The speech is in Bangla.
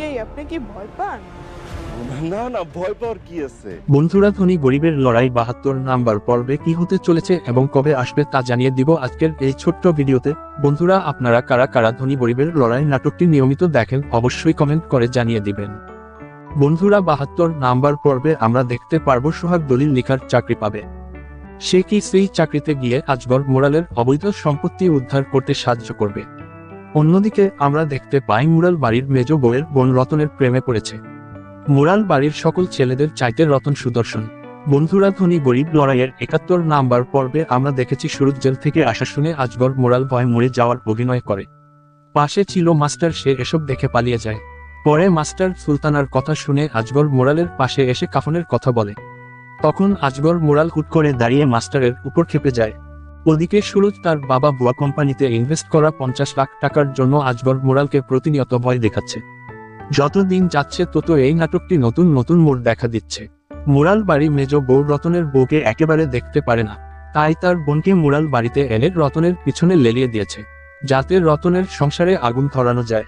বিআই আপনি ভয় পান? না না ভয় পাওয়ার কি আছে? বন্ধুরা ধনী গরিবের লড়াই বাহাত্তর নাম্বার পর্বে কি হতে চলেছে এবং কবে আসবে তা জানিয়ে দিব আজকের এই ছোট্ট ভিডিওতে। বন্ধুরা আপনারা কারা কারা ধনী গরিবের লড়াই নাটকটি নিয়মিত দেখেন অবশ্যই কমেন্ট করে জানিয়ে দিবেন। বন্ধুরা বাহাত্তর নাম্বার পর্বে আমরা দেখতে পারব সোহাগ দলিল লিখার চাকরি পাবে। সে কি সেই চাকরিতে গিয়ে আজগর মোরালের অবৈধ সম্পত্তি উদ্ধার করতে সাহায্য করবে? অন্যদিকে, আমরা দেখতে পাই মুরাল বাড়ির মেজ বউয়ের বোন রতনের প্রেমে পড়েছে। মুরাল বাড়ির সকল ছেলেদের চাইতে রতন সুদর্শন। বন্ধুরা, ধনী গরিব লড়াইয়ের একাত্তর নাম্বার পর্বে আমরা দেখেছি সুরত জেল থেকে আসা শুনে আজগর মোরাল ভয় মরে যাওয়ার অভিনয় করে। পাশে ছিল মাস্টার, সে এসব দেখে পালিয়ে যায়। পরে মাস্টার সুলতানার কথা শুনে আজগর মোরালের পাশে এসে কাফনের কথা বলে। তখন আজগর মোরাল হুট করে দাঁড়িয়ে মাস্টারের উপর খেপে যায়। ওদিকে সুরজ তার বাবা বুয়া কোম্পানিতে ইনভেস্ট করা পঞ্চাশ লাখ টাকার জন্য আজগর মোরালকে প্রতিনিয়ত ভয় দেখাচ্ছে। যত দিন যাচ্ছে তত এই নাটকটি নতুন নতুন মোড় দেখা দিচ্ছে। মুরাল বাড়ি মেজ বউ রতনের বউকে একেবারে দেখতে পারে না। তাই তার বোনকে মুরাল বাড়িতে এনে রতনের পিছনে লেলিয়ে দিয়েছে। যাতে রতনের সংসারে আগুন ধরানো যায়।